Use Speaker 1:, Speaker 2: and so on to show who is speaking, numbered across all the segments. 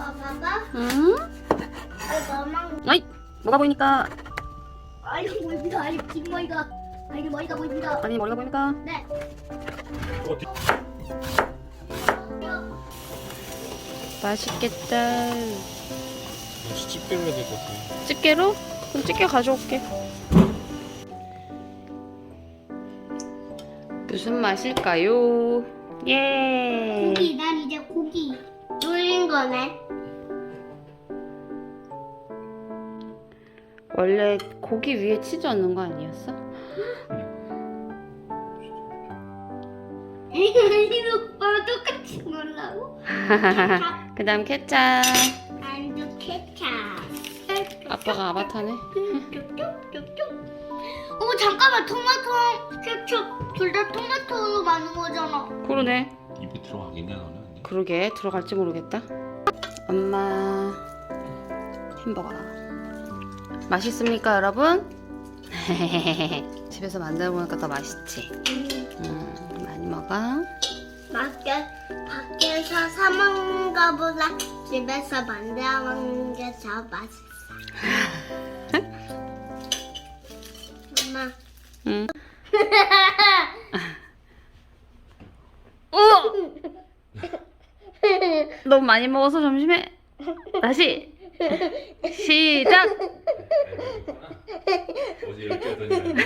Speaker 1: 봐봐, 봐봐.
Speaker 2: 응?
Speaker 1: 너만
Speaker 2: 어이 뭐가 보이니까
Speaker 1: 아니 보입니다. 아니 뒷머리가 아니 머리가 보입니다.
Speaker 2: 아니 머리가 보이니까
Speaker 1: 네.
Speaker 2: 맛있겠다
Speaker 3: 역시 집게로 해야 될것 같아.
Speaker 2: 집게로? 그럼 집게 가져올게 무슨 맛일까요? 예
Speaker 1: 고기, 난 이제 고기 눌린 거네.
Speaker 2: 원래 고기 위에 치즈 얹는 거 아니었어?
Speaker 1: 이거 오빠랑 똑같이 놀라고?
Speaker 2: 그 다음 케찹
Speaker 1: 안주 케찹.
Speaker 2: 아빠가 아바타네.
Speaker 1: 어 잠깐만 토마토 케첩 둘다 토마토로 만든 거잖아.
Speaker 2: 그러네
Speaker 3: 입에 들어가겠냐 너는?
Speaker 2: 그러게 들어갈지 모르겠다 엄마 햄버거 맛있습니까 여러분? 집에서 만들어 보니까 더 맛있지 음, 많이 먹어
Speaker 1: 밖에 밖에서 사 먹는 거보다 집에서 만들어 먹는 게 더 맛있어. 엄마.
Speaker 2: 응. 어! 너무 많이 먹어서 점심에 다시 시작
Speaker 3: 어제 이렇게 하더니
Speaker 1: 너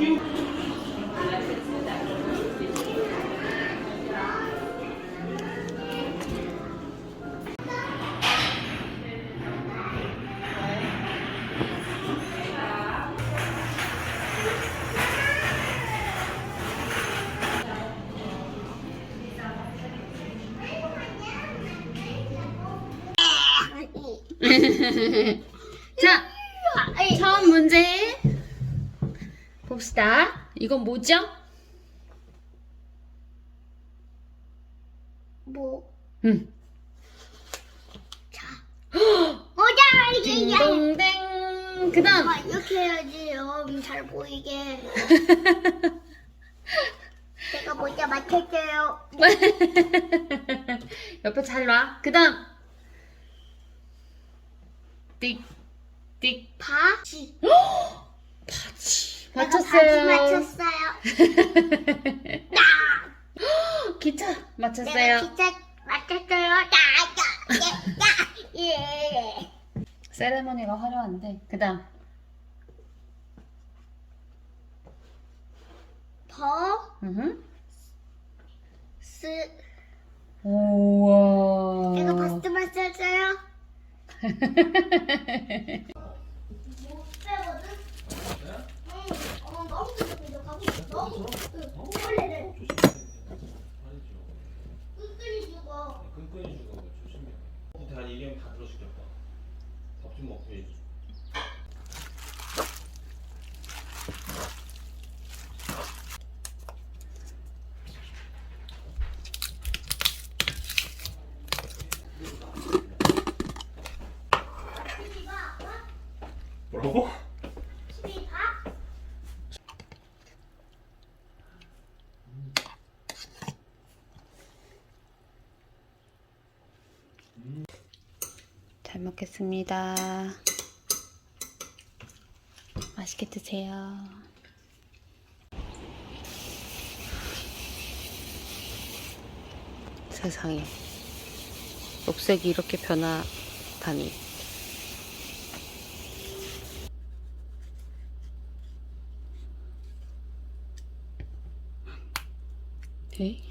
Speaker 2: 처음 문제 봅시다. 이건 뭐죠?
Speaker 1: 뭐?
Speaker 2: 응.
Speaker 1: 오자 이게 이게.
Speaker 2: 딩동댕. 그다음
Speaker 1: 아, 이렇게 해야지 여러분 잘 보이게. 제가 먼저 맞췄어요.
Speaker 2: 옆에 잘 놔. 그다음 띡 띡
Speaker 1: 바지.
Speaker 2: 바지
Speaker 1: 바지
Speaker 2: 맞췄어요.
Speaker 1: 맞췄어요.
Speaker 2: 기차 맞췄어요.
Speaker 1: 기차 맞췄어요. 예.
Speaker 2: 세레머니가 화려한데. 그다음
Speaker 1: 버,
Speaker 2: 음.
Speaker 1: 스.
Speaker 2: 우와.
Speaker 1: 내가 바스 맞췄어요. 못 빼거든. 응. 어, 너무 부족하고 너무 그 원래는 끈끈이 죽어.
Speaker 3: 죽어 조심해. 한 얘기하면 다 들어주겠다. 밥좀 먹고 얘기.
Speaker 2: 잘 먹겠습니다. 맛있게 드세요. 세상에. 녹색이 이렇게 변하다니. 에? 저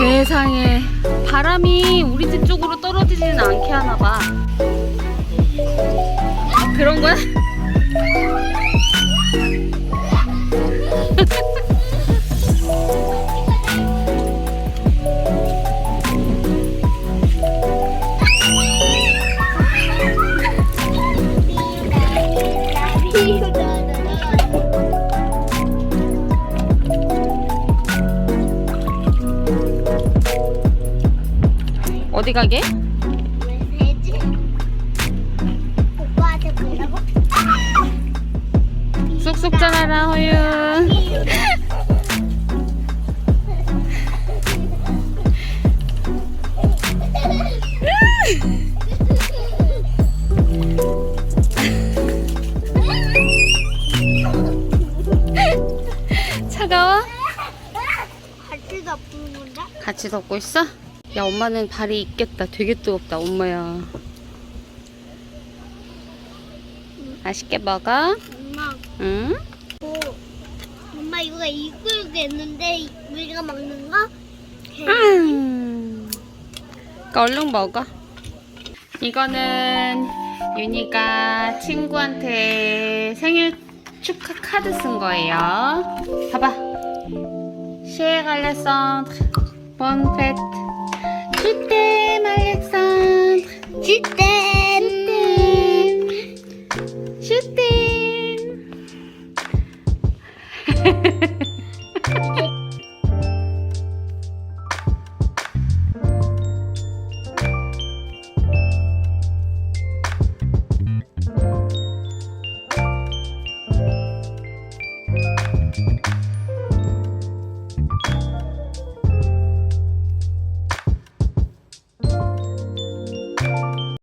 Speaker 2: 세상에 바람이 우리 집 쪽으로 떨어지지는 않게 하나 봐. 아, 그런 거야? 어디 가게? 쑥쑥 자라라 허유 차가워? 같이 덮고 있어? 야 엄마는 발이 있겠다 되게 뜨겁다 엄마야 맛있게 먹어
Speaker 1: 엄마,
Speaker 2: 응?
Speaker 1: 어, 엄마 이거 이끌겠는데 우리가 먹는 거?
Speaker 2: 음. 그러니까 얼른 먹어. 이거는 윤희가 친구한테 생일 축하 카드 쓴 거예요. 봐봐. Cher 来て、マリアさ
Speaker 1: ん。て。